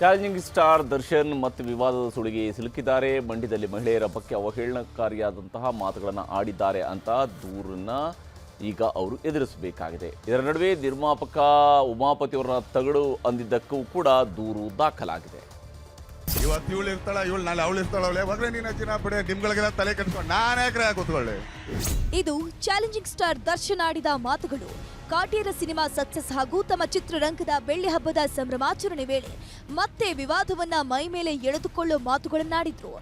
Challenging star Darshan ಮತ್ತು ವಿವಾದದ ಸುಳಿಗೆ ಸಿಲುಕಿದ್ದಾರೆ. ಮಂಡ್ಯದಲ್ಲಿ ಮಹಿಳೆಯರ ಬಗ್ಗೆ ಅವಹೇಳನಕಾರಿಯಾದಂತಹ ಮಾತುಗಳನ್ನು ಆಡಿದ್ದಾರೆ ಅಂತ ದೂರನ್ನ ಈಗ ಅವರು ಎದುರಿಸಬೇಕಾಗಿದೆ. ಇದರ ನಡುವೆ ನಿರ್ಮಾಪಕ ಉಮಾಪತಿಯವರ ತಗಡು ಅಂದಿದ್ದಕ್ಕೂ ಕೂಡ ದೂರು ದಾಖಲಾಗಿದೆ. ಇವತ್ತು ಇವಳು ಇರ್ತಾಳ? ಇವಳು ನಾಳೆ ಅವಳು ಇರ್ತಾಳವಳೆ ಹೋಗ್ರೆ ನೀನು ಹಚ್ಚಿನ ಬಿಡಿ ನಿಮ್ಗಳಿಗೆಲ್ಲ ತಲೆ ಕಟ್ಕೊಂಡು ನಾನೇ ಕ್ರಯ ಕೂತ್ಕೊಳ್ಳಿ. ಇದು ಚಾಲೆಂಜಿಂಗ್ ಸ್ಟಾರ್ ದರ್ಶನ್ ಆಡಿದ ಮಾತುಗಳು. ಕಾಟೇರ ಸಿನಿಮಾ ಸಕ್ಸಸ್ ಹಾಗೂ ತಮ್ಮ ಚಿತ್ರರಂಗದ ಬೆಳ್ಳಿ ಹಬ್ಬದ ಸಂಭ್ರಮಾಚರಣೆ ವೇಳೆ ಮತ್ತೆ ವಿವಾದವನ್ನ ಮೈ ಮೇಲೆ ಎಳೆದುಕೊಳ್ಳೋ ಮಾತುಗಳನ್ನಾಡಿದ್ರು.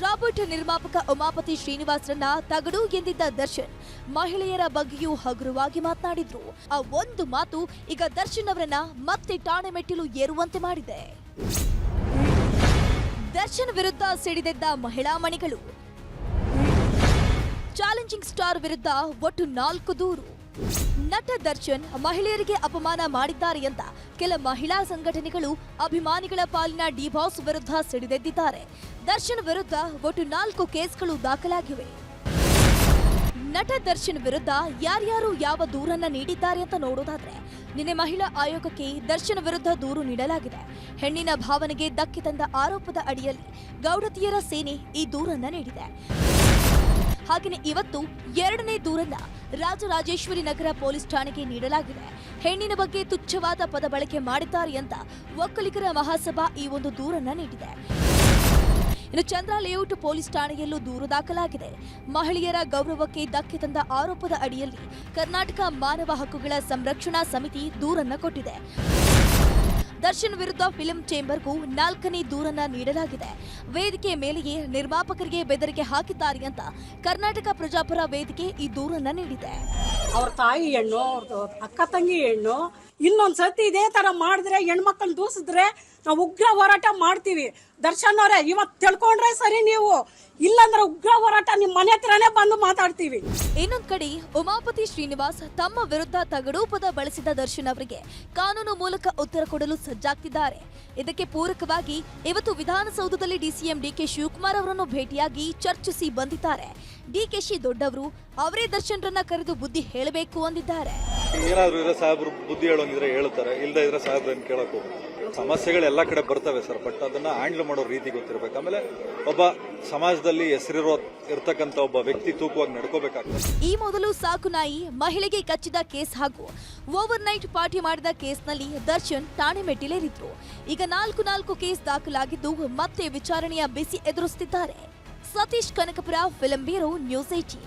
ರಾಬರ್ಟ್ ನಿರ್ಮಾಪಕ ಉಮಾಪತಿ ಶ್ರೀನಿವಾಸ್ರನ್ನ ತಗಡು ಎಂದಿದ್ದ ದರ್ಶನ್ ಮಹಿಳೆಯರ ಬಗ್ಗೆಯೂ ಹಗುರವಾಗಿ ಮಾತನಾಡಿದ್ರು. ಆ ಒಂದು ಮಾತು ಈಗ ದರ್ಶನ್ ಅವರನ್ನ ಮತ್ತೆ ಠಾಣೆ ಮೆಟ್ಟಿಲು ಏರುವಂತೆ ಮಾಡಿದೆ. ದರ್ಶನ್ ವಿರುದ್ಧ ಸಿಡಿದೆದ್ದ ಮಹಿಳಾ ಮಣಿಗಳು. ಚಾಲೆಂಜಿಂಗ್ ಸ್ಟಾರ್ ವಿರುದ್ಧ ಒಟ್ಟು ನಾಲ್ಕು ದೂರು. ನಟ ದರ್ಶನ್ ಮಹಿಳೆಯರಿಗೆ ಅಪಮಾನ ಮಾಡಿದ್ದಾರೆ ಅಂತ ಕೆಲ ಮಹಿಳಾ ಸಂಘಟನೆಗಳು ಅಭಿಮಾನಿಗಳ ಪಾಲಿನ ಡಿಬಾಸ್ ವಿರುದ್ಧ ಸಿಡಿದೆದ್ದಿದ್ದಾರೆ. ದರ್ಶನ್ ವಿರುದ್ಧ ಒಟ್ಟು ನಾಲ್ಕು ಕೇಸ್ಗಳು ದಾಖಲಾಗಿವೆ. ನಟ ದರ್ಶನ್ ವಿರುದ್ಧ ಯಾರ್ಯಾರು ಯಾವ ದೂರನ್ನ ನೀಡಿದ್ದಾರೆ ಅಂತ ನೋಡೋದಾದ್ರೆ, ನಿನ್ನೆ ಮಹಿಳಾ ಆಯೋಗಕ್ಕೆ ದರ್ಶನ್ ವಿರುದ್ಧ ದೂರು ನೀಡಲಾಗಿದೆ. ಹೆಣ್ಣಿನ ಭಾವನೆಗೆ ಧಕ್ಕೆ ತಂದ ಆರೋಪದ ಅಡಿಯಲ್ಲಿ ಗೌಡತಿಯರ ಸೇನೆ ಈ ದೂರನ್ನ ನೀಡಿದೆ. ಹಾಗೆಯೇ ಇವತ್ತು ಎರಡನೇ ದೂರನ್ನ ರಾಜರಾಜೇಶ್ವರಿ ನಗರ ಪೊಲೀಸ್ ಠಾಣೆಗೆ ನೀಡಲಾಗಿದೆ. ಹೆಣ್ಣಿನ ಬಗ್ಗೆ ತುಚ್ಛವಾದ ಪದ ಬಳಕೆ ಮಾಡಿದ್ದಾರೆ ಅಂತ ಒಕ್ಕಲಿಗರ ಮಹಾಸಭಾ ಈ ಒಂದು ದೂರನ್ನ ನೀಡಿದೆ. ಇನ್ನು ಚಂದ್ರ ಲೇಔಟ್ ಪೊಲೀಸ್ ಠಾಣೆಯಲ್ಲೂ ದೂರು ದಾಖಲಾಗಿದೆ. ಮಹಿಳೆಯರ ಗೌರವಕ್ಕೆ ಧಕ್ಕೆ ತಂದ ಆರೋಪದ ಅಡಿಯಲ್ಲಿ ಕರ್ನಾಟಕ ಮಾನವ ಹಕ್ಕುಗಳ ಸಂರಕ್ಷಣಾ ಸಮಿತಿ ದೂರನ್ನ ಕೊಟ್ಟಿದೆ. ದರ್ಶನ್ ವಿರುದ್ಧ ಫಿಲ್ಮ್ ಚೇಂಬರ್ಗೂ ನಾಲ್ಕನೇ ದೂರನ್ನ ನೀಡಲಾಗಿದೆ. ವೇದಿಕೆ ಮೇಲೆಯೇ ನಿರ್ಮಾಪಕರಿಗೆ ಬೆದರಿಕೆ ಹಾಕಿದ್ದಾರೆ ಅಂತ ಕರ್ನಾಟಕ ಪ್ರಜಾಪರ ವೇದಿಕೆ ಈ ದೂರನ್ನ ನೀಡಿದೆ. ಅವ್ರ ತಾಯಿ ಹೆಣ್ಣು ಅಕ್ಕ ತಂಗಿ ಹೆಣ್ಣು ಇನ್ನೊಂದ್ ಸತಿ ಇದೇ ತರ ಮಾಡಿದ್ರೆ ಹೆಣ್ಮಕ್ಳು ದೂಸಿದ್ರೆ ನಾವು ಉಗ್ರ ಹೋರಾಟ ಮಾಡ್ತೀವಿ. ದರ್ಶನ್ ಅವರೇ, ಇವತ್ ತಿಳ್ಕೊಂಡ್ರೆ ಸರಿ ನೀವು. ಇಲ್ಲಂದ್ರೆ ಉಗ್ರ ಹೋರಾಟ ನಿಮ್ ಮನೆ ಹತ್ರನೇ ಬಂದು ಮಾತಾಡ್ತೀವಿ. ಇನ್ನೊಂದ್ ಕಡೆ ಉಮಾಪತಿ ಶ್ರೀನಿವಾಸ್ ತಮ್ಮ ವಿರುದ್ಧ ತಗಡು ಪದ ಬಳಸಿದ ದರ್ಶನ್ ಅವರಿಗೆ ಕಾನೂನು ಮೂಲಕ ಉತ್ತರ ಕೊಡಲು ಸಜ್ಜಾಗ್ತಿದ್ದಾರೆ. ಇದಕ್ಕೆ ಪೂರಕವಾಗಿ ಇವತ್ತು ವಿಧಾನಸೌಧದಲ್ಲಿ ಡಿಸಿಎಂ ಡಿಕೆ ಶಿವಕುಮಾರ್ ಅವರನ್ನು ಭೇಟಿಯಾಗಿ ಚರ್ಚಿಸಿ ಬಂದಿದ್ದಾರೆ. ಡಿಕೆಶಿ ದೊಡ್ಡವರು ಅವರೇ ದರ್ಶನ್ರನ್ನ ಕರೆದು ಬುದ್ಧಿ ಹೇಳಬೇಕು ಅಂದಿದ್ದಾರೆ. ಏನಾದ್ರು ಇದ್ರೆ ಸಾಹೇಬ್ರು ಬುದ್ಧಿ ಹೇಳೋಂಗಿದ್ರೆ ಹೇಳ್ತಾರೆ ಇಲ್ಲದೇ ಇದ್ರೆ ಸಾಹೇಬ್ರನ್ನ ಕೇಳಕ್ ಹೋಗ್ಬೇಕು ಸಮಸ್ಯೆಗಳು ಎಲ್ಲ ಕಡೆ ಬರ್ತವೆ ಸರ್ ಬಟ್ ಅದನ್ನ ಹ್ಯಾಂಡಲ್ ಮಾಡೋ ರೀತಿ ಗೊತ್ತಿರ್ಬೇಕು. ಆಮೇಲೆ ಒಬ್ಬ ಸಮಾಜದಲ್ಲಿ ಹೆಸರಿರೋ ಇರ್ತಕ್ಕಂತ ಒಬ್ಬ ವ್ಯಕ್ತಿ ತೂಕವಾಗಿ ನಡ್ಕೋಬೇಕಾಗ್ತದೆ. ಈ ಮೊದಲು ಸಾಕು ನಾಯಿ ಮಹಿಳೆಗೆ ಕಚ್ಚಿದ ಕೇಸ್ ಹಾಗೂ ಓವರ್ ನೈಟ್ ಪಾರ್ಟಿ ಮಾಡಿದ ಕೇಸ್ನಲ್ಲಿ ದರ್ಶನ್ ಠಾಣೆ ಮೆಟ್ಟಿಲೇರಿದ್ರು. ಈಗ ನಾಲ್ಕು ನಾಲ್ಕು ಕೇಸ್ ದಾಖಲಾಗಿದ್ದು ಮತ್ತೆ ವಿಚಾರಣೆಯ ಬಿಸಿ ಎದುರಿಸುತ್ತಿದ್ದಾರೆ ಸತೀಶ್ ಕನಕಪುರ ಫಿಲಂಬೀರು ನ್ಯೂಸ್ ಏಟೀನ್